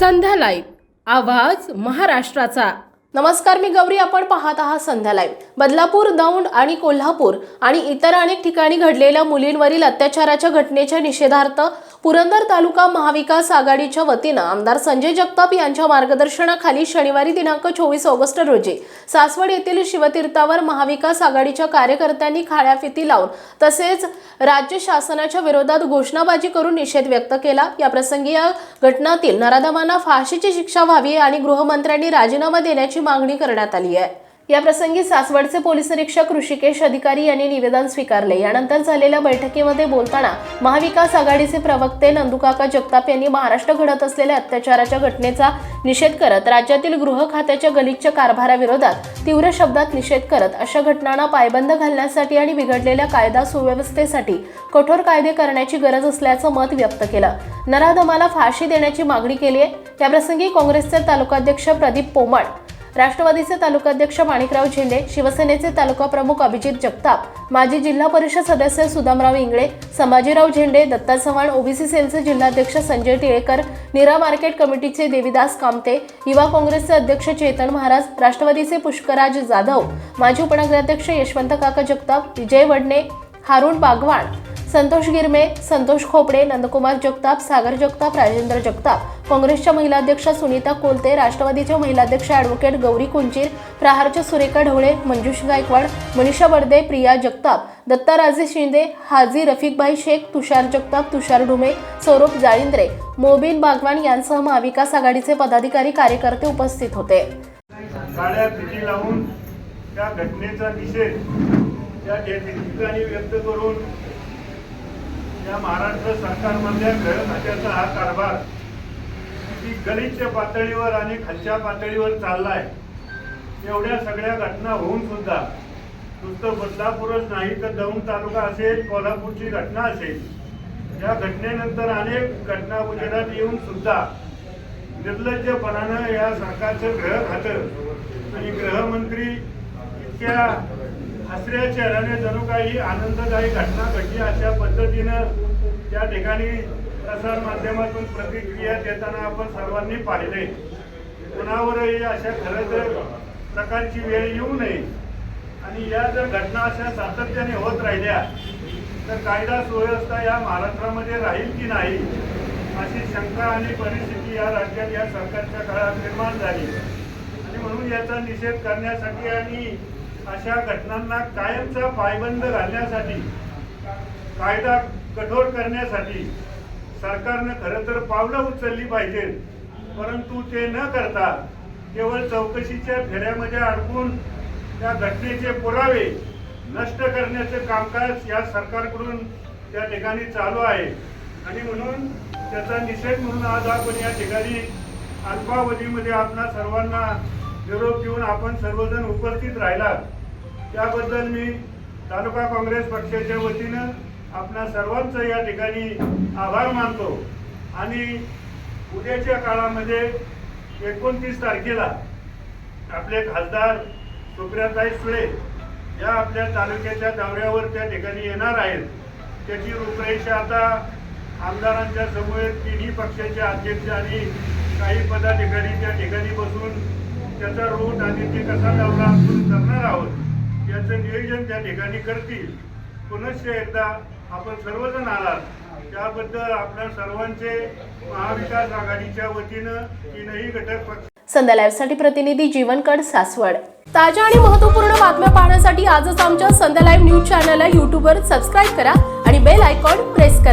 संध्या live. आवाज महाराष्ट्राचा. नमस्कार मी गौरी. आपण पाहत आहात संध्या लाईव्ह. बदलापूर दौंड आणि कोल्हापूर आणि इतर अनेक ठिकाणी घडलेल्या मुलींवरील अत्याचाराच्या घटनेच्या निषेधार्थ पुरंदर तालुका महाविकास आघाडीच्या वतीनं आमदार संजय जगताप यांच्या मार्गदर्शनाखाली शनिवारी दिनांक चोवीस ऑगस्ट रोजी सासवड येथील शिवतीर्थावर महाविकास आघाडीच्या कार्यकर्त्यांनी खाळ्याफिती लावून तसेच राज्य शासनाच्या विरोधात घोषणाबाजी करून निषेध व्यक्त केला. याप्रसंगी या घटनातील नराधमांना फाशीची शिक्षा व्हावी आणि गृहमंत्र्यांनी राजीनामा देण्याची मागणी करण्यात आली आहे. या प्रसंगी सासवडचे पोलीस निरीक्षक ऋषिकेश अधिकारी यांनी निवेदन स्वीकारले. यानंतर झालेल्या बैठकीमध्ये बोलताना महाविकास आघाडीचे प्रवक्ते नंदुकाका जगताप यांनी महाराष्ट्र घडत असलेल्या अत्याचाराच्या घटनेचा निषेध करत राज्यातील गृह खात्याच्या गलिच्छ कारभाराविरोधात तीव्र शब्दात निषेध करत अशा घटनांना पायबंद घालण्यासाठी आणि बिघडलेल्या कायदा सुव्यवस्थेसाठी कठोर कायदे करण्याची गरज असल्याचं मत व्यक्त केलं. नराधमाला फाशी देण्याची मागणी केली आहे त्याप्रसंगी काँग्रेसचे तालुकाध्यक्ष प्रदीप पोमाड राष्ट्रवादीचे तालुकाध्यक्ष माणिकराव झेंडे शिवसेनेचे तालुका प्रमुख अभिजित जगताप माजी जिल्हा परिषद सदस्य सुदामराव इंगळे संभाजीराव झेंडे दत्ता चव्हाण ओबीसी सेलचे जिल्हाध्यक्ष संजय टिळेकर निरा मार्केट कमिटीचे देविदास कामते युवा काँग्रेसचे अध्यक्ष चेतन महाराज राष्ट्रवादीचे पुष्कराज जाधव माजी उपनगराध्यक्ष यशवंत काका जगताप विजय वडणे हारुण बागवाण संतोष गिरमे संतोष खोपडे नंदकुमार जगताप सागर जगताप राजेंद्र जगताप. काँग्रेसच्या महिलाध्यक्षा सुनीता कोलते राष्ट्रवादीच्या महिलाध्यक्ष ॲडव्होकेट गौरी कुंचीर प्रहारच्या सुरेखा ढवळे मंजुष गायकवाड मनीषा बर्दे प्रिया जगताप दत्ताराजे शिंदे हाजी रफिकभाई शेख तुषार जगताप तुषार ढुमे सौरभ जाळिंद्रे. मोबिन बागवान यांसह महाविकास आघाडीचे पदाधिकारी कार्यकर्ते उपस्थित होते. त्या घटनेचा निषेध त्या ठिकाणी व्यक्त करून या महाराष्ट्र सरकारमधल्या गृहखात्याचा हा कारभार किती गलिच्छ पातळीवर आणि खालच्या पातळीवर चाललाय. एवढ्या सगळ्या घटना होऊन सुद्धा नुसतं बदलापूरच नाही तर दौंड तालुका असेल कोल्हापूरची घटना असेल या घटनेनंतर अनेक घटना उजेडात येऊन सुद्धा निर्लज्जपणानं या सरकारचं ग्रह खातं आणि गृहमंत्री इतक्या हसऱ्या चेहऱ्याने जणू काही आनंददायी घटना घडली अशा पद्धतीनं त्या ठिकाणी प्रसार माध्यमातून प्रतिक्रिया देताना आपण सर्वांनी पाहिले कुणावरही अशा खरं तर प्रकारची वेळ येऊ नये. आणि या जर घटना अशा सातत्याने होत राहिल्या तर कायदा सुव्यवस्था या महाराष्ट्रामध्ये राहील की नाही अशी शंका आणि परिस्थिती या राज्यात या सरकारच्या काळात निर्माण झाली. आणि म्हणून याचा निषेध करण्यासाठी आणि अशा घटनांना कायमचा पायबंद घालण्यासाठी कायदा कठोर करण्यासाठी सरकारनं खरं तर पावलं उचलली पाहिजेत. परंतु ते न करता केवळ चौकशीच्या फेऱ्यामध्ये अडकून त्या घटनेचे पुरावे नष्ट करण्याचे कामकाज या सरकारकडून त्या ठिकाणी चालू आहे. आणि म्हणून त्याचा निषेध म्हणून आज आपण या ठिकाणी अल्पावधीमध्ये आपणा सर्वांना निरोप घेऊन आपण सर्वजण उपस्थित राहिलात. त्याबद्दल मी तालुका काँग्रेस पक्षाच्या वतीनं आपणा सर्वांचं या ठिकाणी आभार मानतो. आणि उद्याच्या काळामध्ये एकोणतीस तारखेला आपले खासदार सुप्रियाताई सुळे या आपल्या तालुक्याच्या दौऱ्यावर त्या ठिकाणी येणार आहेत. त्याची रूपरेषा आता आमदारांच्या समोर तिन्ही पक्षाचे अध्यक्ष आणि काही पदाधिकारी त्या ठिकाणी बसून त्याचा रूट आणि ते कसा दौरा आपण करणार आहोत याचं नियोजन त्या ठिकाणी करतील. पुनश्च एकदा आपण सर्वजण आलात. त्याबद्दल आपल्या सर्वांचे महाविकास आघाडीच्या वतीनं तीनही घटक पक्ष संध्या लाईव्हसाठी प्रतिनिधी जीवनकड सासवड. ताज्या आणि महत्त्वपूर्ण बातम्या पाहण्यासाठी आजच आमच्या संध्या लाईव्ह न्यूज चॅनलला यूट्यूबवर सबस्क्राईब करा आणि बेल आयकॉन प्रेस करा.